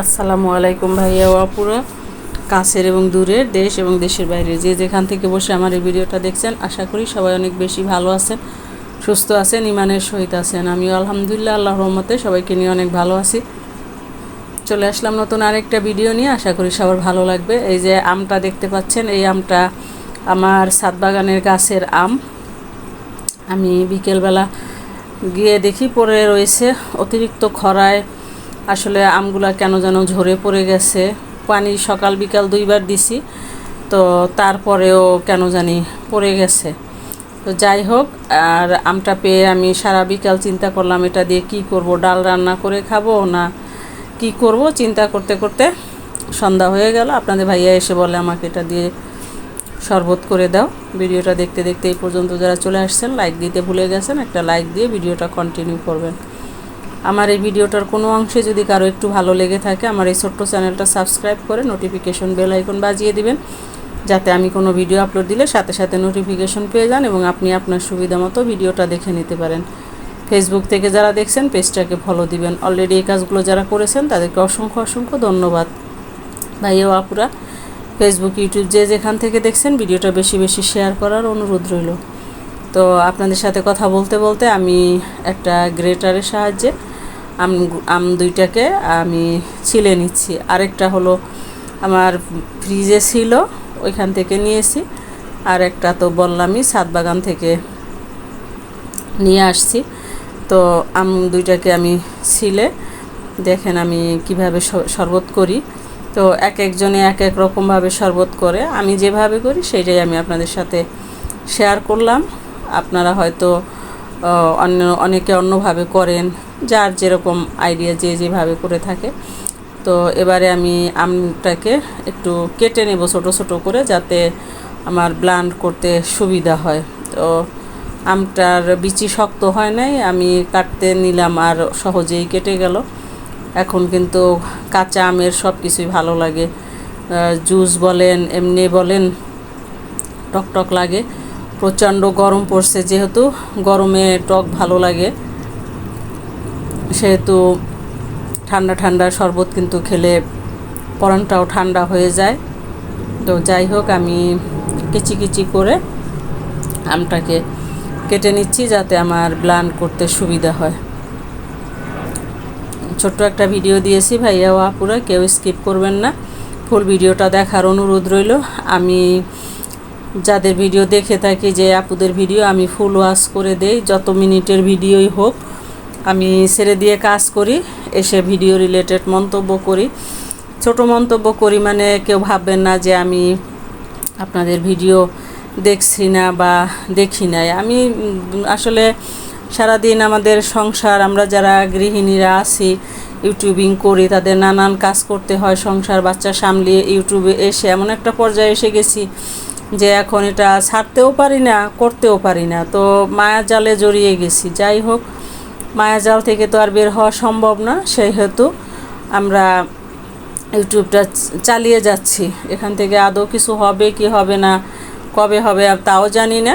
আসসালামু আলাইকুম ভাইয়া ও আপুরা। কাছের এবং দূরের দেশ এবং দেশের বাইরে। যে যেখান থেকে বসে আমার এই ভিডিওটা দেখছেন, আশা করি সবাই অনেক বেশি ভালো আছেন, সুস্থ আছেন ইমানের সহিত আছেন। আমিও আলহামদুলিল্লাহ আল্লাহ রহমতে সবাইকে নিয়ে অনেক ভালো আছি। চলে আসলাম নতুন আরেকটা ভিডিও নিয়ে। আশা করি সবার ভালো লাগবে। এই যে আমটা দেখতে পাচ্ছেন, এই আমটা আমার সাত বাগানের গাছের আম। আমি বিকেলবেলা গিয়ে দেখি পরে রয়েছে অতিরিক্ত খরায় আসলে আমগুলা কেন যেন ঝরে পড়ে গেছে। পানি সকাল বিকাল দুইবার দিছি, তো তারপরেও কেন জানি পড়ে গেছে। তো যাই হোক, আর আমটা পেয়ে আমি সারা বিকাল চিন্তা করলাম এটা দিয়ে কি করব, ডাল রান্না করে খাব না কি করব? চিন্তা করতে করতে সন্ধ্যা হয়ে গেল। আপনাদের ভাইয়া এসে বলে আমাকে এটা দিয়ে শরবত করে দাও। ভিডিওটা দেখতে দেখতে এই পর্যন্ত যারা চলে আসছেন লাইক দিতে ভুলে গেছেন, একটা লাইক দিয়ে ভিডিওটা কন্টিনিউ করবেন। আমার এই ভিডিওটার কোনো অংশে যদি কারও একটু ভালো লেগে থাকে, আমার এই ছোট্ট চ্যানেলটা সাবস্ক্রাইব করে নোটিফিকেশন বেল আইকন বাজিয়ে দিবেন, যাতে আমি কোনো ভিডিও আপলোড দিলে সাথে সাথে নোটিফিকেশন পেয়ে যান এবং আপনি আপনার সুবিধা মতো ভিডিওটা দেখে নিতে পারেন। ফেসবুক থেকে যারা দেখছেন পেজটাকে ফলো দিবেন। অলরেডি এই কাজগুলো যারা করেছেন, তাদেরকে অসংখ্য অসংখ্য ধন্যবাদ। ভাইও আপুরা ফেসবুক ইউটিউব যে যেখান থেকে দেখছেন, ভিডিওটা বেশি বেশি শেয়ার করার অনুরোধ রইল। তো আপনাদের সাথে কথা বলতে বলতে আমি একটা গ্রেটারের সাহায্যে আম আম দুইটাকে আমি ছিলে নিচ্ছি। আরেকটা হলো আমার ফ্রিজে ছিল, ওইখান থেকে নিয়েছি। আর একটা তো বললামই, ছাদ বাগান থেকে নিয়ে আসছি। তো আম দুইটাকে আমি ছিলে, দেখেন আমি কীভাবে শরবত করি। তো এক একজনে এক এক রকমভাবে শরবত করে, আমি যেভাবে করি সেইটাই আমি আপনাদের সাথে শেয়ার করলাম। আপনারা হয়তো অন্য, অনেকে অন্যভাবে করেন যার যেরকম আইডিয়া যে যেভাবে করে থাকে। তো এবারে আমি আমটাকে একটু কেটে নেব ছোট ছোট করে যাতে আমার ব্লান্ড করতে সুবিধা হয়। তো আমটার বিচি শক্ত হয় নাই, আমি কাটতে নিলাম আর সহজেই কেটে গেল। এখন কিন্তু কাঁচা আমের সব কিছুই ভালো লাগে। জুস বলেন, এমনি বলেন টক টক লাগে। প্রচণ্ড গরম পড়ছে যেহেতু, গরমে টক ভালো লাগে। সেহেতু ঠান্ডা ঠান্ডা শরবত কিন্তু খেলে পরানটাও ঠান্ডা হয়ে যায়। তো যাই হোক, আমি কিচি কিচি করে আমটাকে কেটে নিচ্ছি যাতে আমার ব্লান করতে সুবিধা হয়। ছোট্ট একটা ভিডিও দিয়েছি ভাইয়া ও আপুরা, কেউ স্কিপ করবেন না। ফুল ভিডিওটা দেখার অনুরোধ রইল। আমি যাদের ভিডিও দেখে থাকি যে আপুদের ভিডিও, আমি ফুল ওয়াশ করে দেই, যত মিনিটের ভিডিওই হোক। আমি ছেড়ে দিয়ে কাজ করি, এসে ভিডিও রিলেটেড মন্তব্য করি। ছোট মন্তব্য করি মানে কেউ ভাববেন না যে আমি আপনাদের ভিডিও দেখছি না বা দেখি নাই। আমি আসলে সারাদিন আমাদের সংসার, আমরা যারা গৃহিণীরা আছি, ইউটিউবিং করি, তাদের নানান কাজ করতে হয় সংসার, বাচ্চা সামলিয়ে ইউটিউবে এসে এমন একটা পর্যায়ে এসে গেছি যে এখন এটা ছাড়তেও পারি না, করতেও পারি না। তো মায়া জালে জড়িয়ে গেছি। যাই হোক মায়া জাল থেকে তো আর বের হওয়া সম্ভব না সেই হেতু আমরা ইউটিউবটা চালিয়ে যাচ্ছি। এখান থেকে আদৌ কিছু হবে, কি হবে না, কবে হবে তাও জানি না।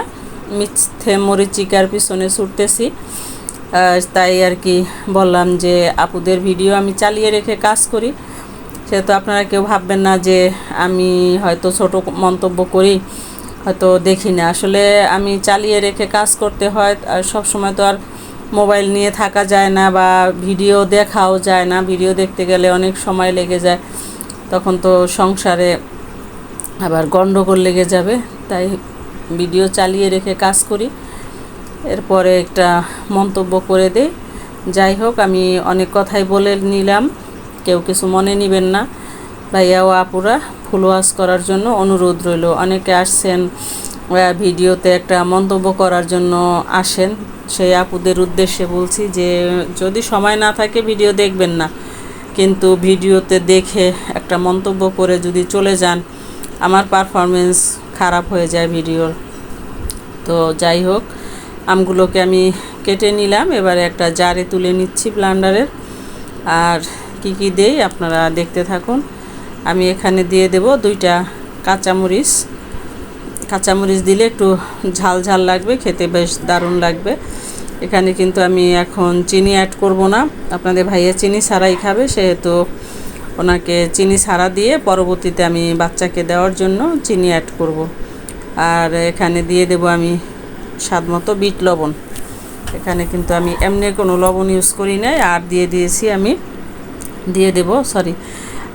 মিথ্যে মরিচিকার পিছনে ছুটতেছি। তাই আর কি বললাম যে, আপুদের ভিডিও আমি চালিয়ে রেখে কাজ করি। সেহেতু আপনারা কেউ ভাববেন না যে, আমি হয়তো ছোট মন্তব্য করি, হয়তো দেখি না। আসলে আমি চালিয়ে রেখে কাজ করতে হয়, আর সব সময় তো আর মোবাইল নিয়ে থাকা যায় না বা ভিডিও দেখাও যায় না। ভিডিও দেখতে গেলে অনেক সময় লেগে যায়। তখন তো সংসারে আবার গণ্ডগোল লেগে যাবে। তাই ভিডিও চালিয়ে রেখে কাজ করি। এরপরে একটা মন্তব্য করে দেই। যাই হোক, আমি অনেক কথাই বলে নিলাম। কেউ কিছু মনে নেবেন না। ভাইয়া ও আপুরা, ফুল ওয়াশ করার জন্য অনুরোধ রইল। অনেকে আসছেন ভিডিওতে একটা মন্তব্য করার জন্য আসেন। সেই আপুদের উদ্দেশ্যে বলছি যে, যদি সময় না থাকে ভিডিও দেখবেন না, কিন্তু ভিডিওতে দেখে একটা মন্তব্য করে যদি চলে যান, আমার পারফরমেন্স খারাপ হয়ে যায় ভিডিওর। তো যাই হোক, আমগুলোকে আমি কেটে নিলাম, এবারে একটা জারে তুলে নিচ্ছি ব্লান্ডারের। আর কি কি দেই আপনারা দেখতে থাকুন। আমি এখানে দিয়ে দেব দুইটা কাঁচামরিচ। কাঁচামরিচ দিলে একটু ঝাল ঝাল লাগবে, খেতে বেশ দারুণ লাগবে। এখানে কিন্তু আমি এখন চিনি অ্যাড করব না। আপনাদের ভাইয়া চিনি ছাড়াই খাবে, সেহেতু ওনাকে চিনি ছাড়া দিয়ে পরবর্তীতে আমি বাচ্চাকে দেওয়ার জন্য চিনি অ্যাড করব। আর এখানে দিয়ে দেব আমি স্বাদ মতো বিট লবণ। এখানে কিন্তু আমি এমনি কোনো লবণ ইউজ করি নাই, আর দিয়ে দিয়েছি আমি, দিয়ে দেব সরি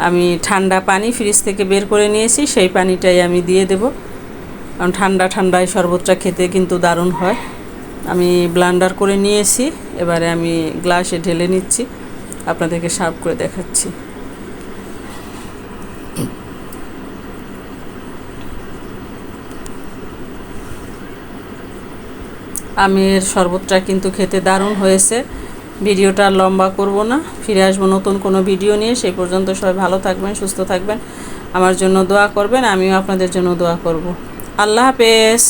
আমি ঠান্ডা পানি ফ্রিজ থেকে বের করে নিয়েছি, সেই পানিটাই আমি দিয়ে দেব। কারণ ঠান্ডা ঠান্ডায় শরবতটা খেতে কিন্তু দারুণ হয়। আমি ব্লান্ডার করে নিয়েছি, এবারে আমি গ্লাসে ঢেলে নিচ্ছি, আপনাদেরকে সার্ভ করে দেখাচ্ছি। আমের শরবতটা কিন্তু খেতে দারুণ হয়েছে। ভিডিওটা লম্বা করব না, ফিরে আসব নতুন কোনো ভিডিও নিয়ে। সেই পর্যন্ত সবাই ভালো থাকবেন, সুস্থ থাকবেন। আমার জন্য দোয়া করবেন, আমিও আপনাদের জন্য দোয়া করব। আল্লাহ হাফেজ।